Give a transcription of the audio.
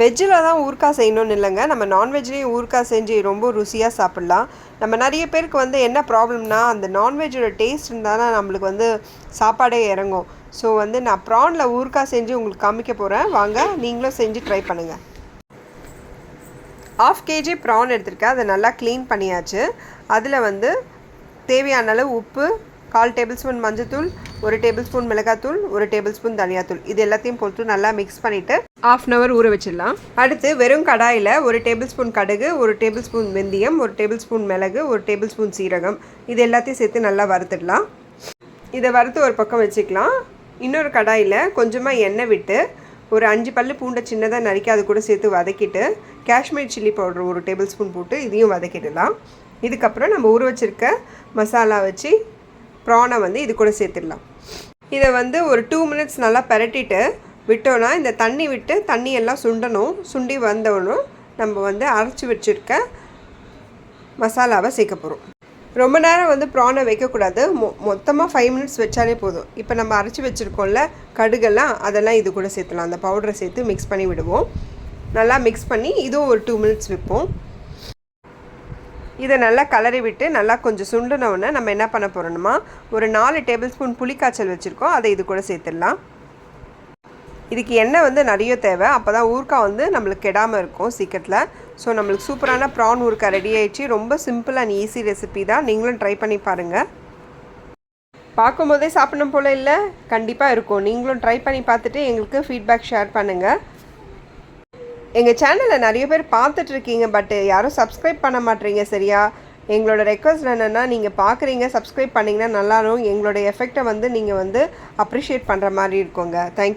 வெஜ்ஜில் தான் ஊறுக்காய் செய்யணும்னு இல்லைங்க. நம்ம நான்வெஜ்லேயும் ஊறுக்காய் செஞ்சு ரொம்ப ருசியாக சாப்பிட்லாம். நம்ம நிறைய பேருக்கு வந்து என்ன ப்ராப்ளம்னா அந்த நான்வெஜ்ஜோட டேஸ்ட் இருந்தால் தான் நம்மளுக்கு வந்து சாப்பாடே இறங்கும். ஸோ வந்து நான் ப்ரானில் ஊறுகாய் செஞ்சு உங்களுக்கு காமிக்க போகிறேன் வாங்க நீங்களும் செஞ்சு ட்ரை பண்ணுங்கள் ஆஃப் கேஜி ப்ரான் எடுத்திருக்கேன். அதை நல்லா க்ளீன் பண்ணியாச்சு. அதில் வந்து தேவையான அளவு உப்பு கால் டேபிள் ஸ்பூன் மஞ்சத்தூள் ஒரு டேபிள் ஸ்பூன் மிளகாத்தூள் ஒரு டேபிள் ஸ்பூன் தனியாத்தூள். இது எல்லாத்தையும் போட்டு நல்லா மிக்ஸ் பண்ணிவிட்டு ஆஃப் அன் ஹவர் ஊற வச்சிடலாம். அடுத்து வெறும் கடாயில் ஒரு டேபிள் ஸ்பூன் கடுகு ஒரு டேபிள் ஸ்பூன் வெந்தயம் ஒரு டேபிள் ஸ்பூன் மிளகு ஒரு டேபிள் ஸ்பூன் சீரகம். இது எல்லாத்தையும் சேர்த்து நல்லா வறுத்துடலாம். இதை வறுத்து ஒரு பக்கம் வச்சுக்கலாம். இன்னொரு கடாயில் கொஞ்சமாக எண்ணெய் விட்டு ஒரு அஞ்சு பல்லு பூண்டை சின்னதாக நறுக்கி அது கூட சேர்த்து வதக்கிட்டு காஷ்மீர் சில்லி பவுடர் ஒரு டேபிள் ஸ்பூன் போட்டு இதையும் வதக்கிடலாம். இதுக்கப்புறம் நம்ம ஊற வச்சுருக்க மசாலா வச்சு ப்ரானை வந்து இது கூட சேர்த்துடலாம். இதை வந்து ஒரு டூ மினிட்ஸ் நல்லா பரட்டிட்டு விட்டோன்னா இந்த தண்ணி விட்டு தண்ணி எல்லாம் சுண்டணும். சுண்டி வந்தவனும் நம்ம வந்து அரைச்சி வச்சுருக்க மசாலாவை சேர்க்க போகிறோம் ரொம்ப நேரம் வந்து ப்ரானை வைக்கக்கூடாது. மொ மொத்தமாக ஃபைவ் மினிட்ஸ் வச்சாலே போதும். இப்போ நம்ம அரைச்சி வச்சுருக்கோம்ல கடுகெல்லாம் அதெல்லாம் இது கூட சேர்த்துலாம் அந்த பவுடரை சேர்த்து மிக்ஸ் பண்ணி விடுவோம். நல்லா மிக்ஸ் பண்ணி இதுவும் ஒரு டூ மினிட்ஸ் வைப்போம். இதை நல்லா கலரி விட்டு நல்லா கொஞ்சம் சுண்டுனவுடனே நம்ம என்ன பண்ண போகிறோம்னா ஒரு நாலு டேபிள் ஸ்பூன் புளிக்காய்ச்சல் வச்சுருக்கோம். அதை இது கூட சேர்த்துடலாம். இதுக்கு எண்ணெய் வந்து நிறைய தேவை. அப்போ தான் ஊறுக்காய் வந்து நம்மளுக்கு கெடாமல் இருக்கும் சீக்கிரத்தில். ஸோ நம்மளுக்கு சூப்பரான ப்ரான் ஊறுக்காய் ரெடி ஆயிடுச்சு. ரொம்ப சிம்பிள் அண்ட் ஈஸி ரெசிபி தான். நீங்களும் ட்ரை பண்ணி பாருங்கள் பார்க்கும்போதே சாப்பிடணும் போல் இல்லை? கண்டிப்பாக இருக்கும். நீங்களும் ட்ரை பண்ணி பார்த்துட்டு எங்களுக்கு ஃபீட்பேக் ஷேர் பண்ணுங்கள் எங்கள் சேனலில் நிறைய பேர் பார்த்துட்ருக்கீங்க பட்டு பட் யாரும் சப்ஸ்கிரைப் பண்ண மாட்டீங்க சரியா? எங்களோட ரெக்வஸ்ட் என்னென்னா நீங்கள் பார்க்குறீங்க சப்ஸ்கிரைப் பண்ணிங்கன்னா நல்லாரும் எங்களோட எஃபெக்டை வந்து நீங்கள் வந்து அப்ரிஷியேட் பண்ணுற மாதிரி இருக்குங்க. தேங்க்யூ